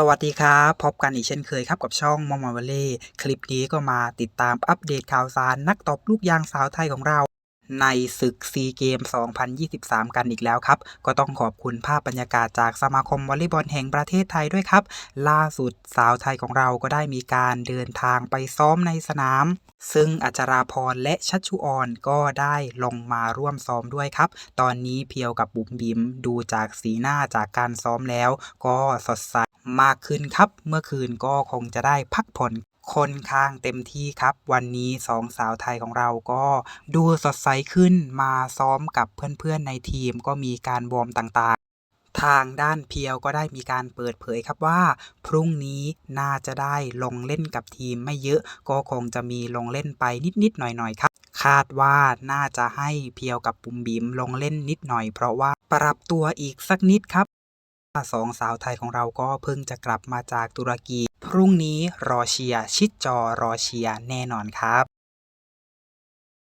สวัสดีครับ พบกันอีกเช่นเคยครับกับช่องมอมวลเล่คลิปนี้ก็มาติดตามอัปเดตข่าวสารนักตบลูกยางสาวไทยของเรา ในศึกซีเกม 2023 กันอีกแล้วครับ ก็ต้องขอบคุณภาพบรรยากาศจากสมาคมวอลเลย์บอลแห่งประเทศไทยด้วยครับ ล่าสุดสาวไทยของเราก็ได้มีการเดินทางไปซ้อมในสนาม ซึ่งอัจราพรและชัชชุออนก็ได้ลงมาร่วมซ้อมด้วยครับ ตอนนี้เพียวกับบุ๋มบิมดูจากสีหน้าจากการซ้อมแล้ว ก็สดใสมากขึ้นครับ เมื่อคืนก็คงจะได้พักผ่อน ค่อนข้างเต็มที่ครับ วันนี้สองสาวไทยของเราก็ดูสดใสขึ้นมาซ้อมกับเพื่อนๆในทีมก็มีการวอร์มต่างๆ ทางด้านเพียวก็ได้มีการเปิดเผยครับว่า พรุ่งนี้น่าจะได้ลงเล่นกับทีมไม่เยอะก็คงจะมีลงเล่นไปนิดๆหน่อยๆครับ คาดว่าน่าจะให้เพียวกับปุ่มบิมลงเล่นนิดหน่อยเพราะว่าปรับตัวอีกสักนิดครับสองสาวไทยของเราก็เพิ่งจะกลับมาจากตุรกี พรุ่งนี้รอเชียร์ชิดจอรอเชียร์แน่นอนครับ